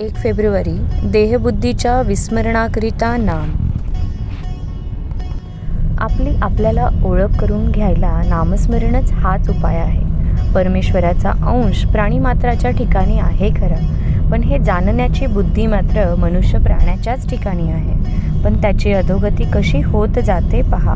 एक फेब्रुवारी देहबुद्धीच्या विस्मरणाकरिता नाम. आपली आपल्याला ओळख करून घ्यायला नामस्मरणच हाच उपाय आहे. परमेश्वराचा अंश प्राणीमात्राच्या ठिकाणी आहे खरा पण हे जाणण्याची बुद्धी मात्र मनुष्य प्राण्याच्याच ठिकाणी आहे. पण त्याची अधोगती कशी होत जाते पहा.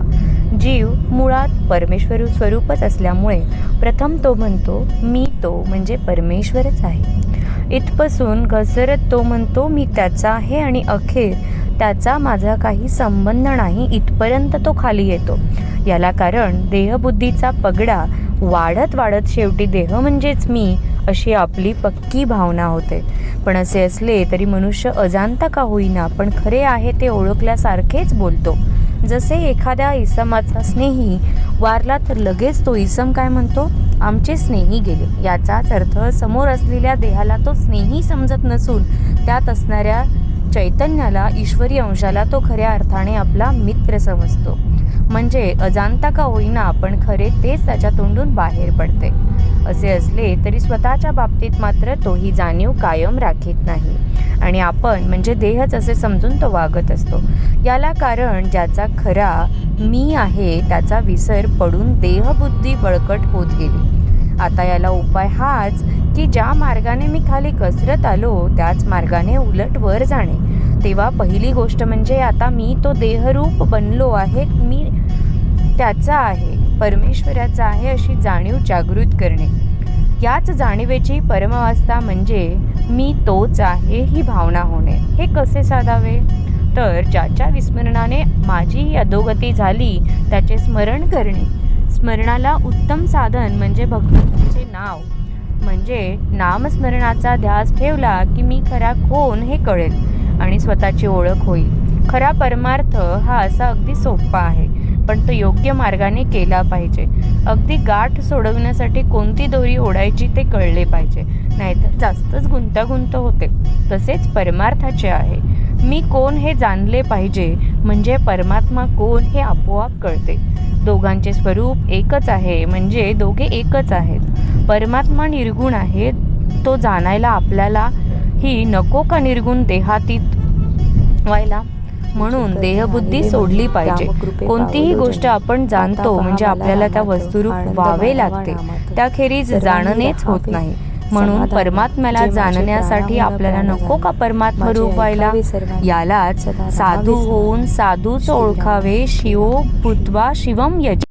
जीव मुळात परमेश्वर स्वरूपच असल्यामुळे प्रथम तो म्हणतो मी तो म्हणजे परमेश्वरच आहे. इथपासून घसरत तो म्हणतो मी त्याचा आहे आणि अखेर त्याचा माझा काही संबंध नाही इथपर्यंत तो खाली येतो. याला कारण देहबुद्धीचा पगडा वाढत वाढत शेवटी देह म्हणजेच मी अशी आपली पक्की भावना होते. पण असे असले तरी मनुष्य अजाणता का होईना पण खरे आहे ते ओळखल्यासारखेच बोलतो. जसे एखाद्या इसमाचा स्नेही वारला तर लगेच तो इसम काय म्हणतो? आमचे स्नेही गेले. याचाच अर्थ समोर असलेल्या देहाला तो स्नेही समजत नसून त्यात असणाऱ्या चैतन्याला ईश्वरी अंशाला तो खऱ्या अर्थाने आपला मित्र समजतो. म्हणजे अजाणता का होईना आपण खरे तेच त्याच्या तोंडून बाहेर पडते. असे असले तरी स्वतःच्या बाबतीत मात्र तो ही जाणीव कायम राखीत नाही. आणि आपण म्हणजे देहच असे समजून तो वागत असतो. याला कारण ज्याचा खरा मी आहे त्याचा विसर पडून देहबुद्धी बळकट होत गेली. आता याला उपाय हाच की ज्या मार्गाने मी खाली घसरत आलो त्याच मार्गाने उलट वर जाणे. तेव्हा पहिली गोष्ट म्हणजे आता मी तो देहरूप बनलो आहे मी त्याचा आहे परमेश्वराचा आहे अशी जाणीव जागृत करणे. याच जाणीवेची परमावस्था म्हणजे मी तोच आहे ही भावना होणे. हे कसे साधावे? तर ज्याच्या विस्मरणाने माझी ही अधोगती झाली त्याचे स्मरण करणे. स्मरणाला उत्तम साधन म्हणजे भगवंताचे नाव. म्हणजे नामस्मरणाचा ध्यास ठेवला की मी खरा कोण हे कळेल आणि स्वतःची ओळख होईल. खरा परमार्थ हा असा अगदी सोपा आहे पण तो योग्य मार्गाने केला पाहिजे. अगदी गाठ सोडवण्यासाठी कोणती दोरी ओढायची ते कळले पाहिजे नाहीतर जास्तच गुंतागुंत होते. तसेच परमार्थाचे आहे. मी कोण हे जाणले पाहिजे म्हणजे परमात्मा कोण हे आपोआप कळते. दोघांचे स्वरूप एकच आहे म्हणजे दोघे एकच आहेत. परमात्मा निर्गुण आहे तो जाणायला आपल्याला ही नको का निर्गुण देहातीत व्हायला? म्हणून देहबुद्धी सोडली पाहिजे. कोणतीही गोष्ट आपण जाणतो म्हणजे आपल्याला त्या वस्तुरूप व्हावे लागते. त्याखेरीज जाणणेच होत नाही. म्हणून परमात्म्याला जाणण्यासाठी आपल्याला नको का परमात्मा रूप व्हायला यालाच साधू होऊन साधूच ओळखावे. शिवो भूत्वा शिवम यज